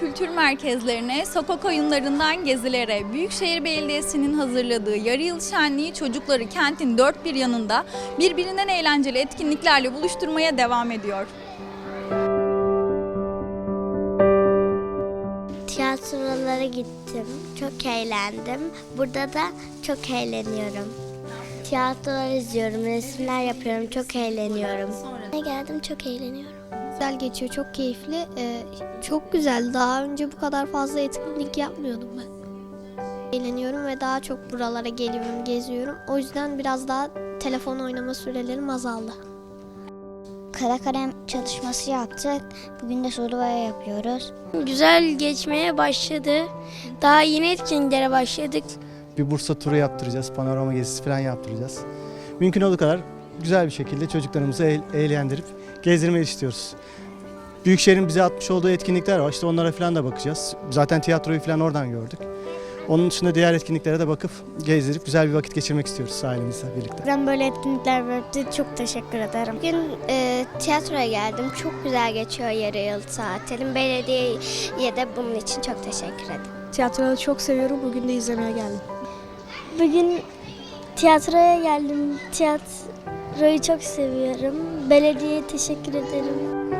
kültür merkezlerine, sokak oyunlarından gezilere, Büyükşehir Belediyesi'nin hazırladığı yarı yıl şenliği çocukları kentin dört bir yanında birbirinden eğlenceli etkinliklerle buluşturmaya devam ediyor. Tiyatrolara gittim. Çok eğlendim. Burada da çok eğleniyorum. Tiyatrolar izliyorum, resimler yapıyorum. Çok eğleniyorum. Ne geldim çok eğleniyorum. Güzel geçiyor, çok keyifli. Ee, çok güzel. Daha önce bu kadar fazla etkinlik yapmıyordum ben. Eğleniyorum ve daha çok buralara geliyorum, geziyorum. O yüzden biraz daha telefon oynama sürelerim azaldı. Kara kalem çalışması yaptık. Bugün de soru yapıyoruz. Güzel geçmeye başladı. Daha yeni etkinliklere başladık. bir Bursa turu yaptıracağız, panorama gezisi falan yaptıracağız. Mümkün olduğu kadar güzel bir şekilde çocuklarımızı eğ- eğlendirip gezdirmeyi istiyoruz. Büyükşehir'in bize atmış olduğu etkinlikler var. İşte onlara falan da bakacağız. Zaten tiyatroyu falan oradan gördük. Onun dışında diğer etkinliklere de bakıp gezdirip güzel bir vakit geçirmek istiyoruz ailemizle birlikte. Ben böyle etkinlikler verdi. Çok teşekkür ederim. Bugün e, tiyatroya geldim. Çok güzel geçiyor yarı yıl tatilim. Belediyeye de bunun için çok teşekkür ederim. Tiyatroları çok seviyorum. Bugün de izlemeye geldim. Bugün tiyatroya geldim. Tiyatroyu çok seviyorum. Belediyeye teşekkür ederim.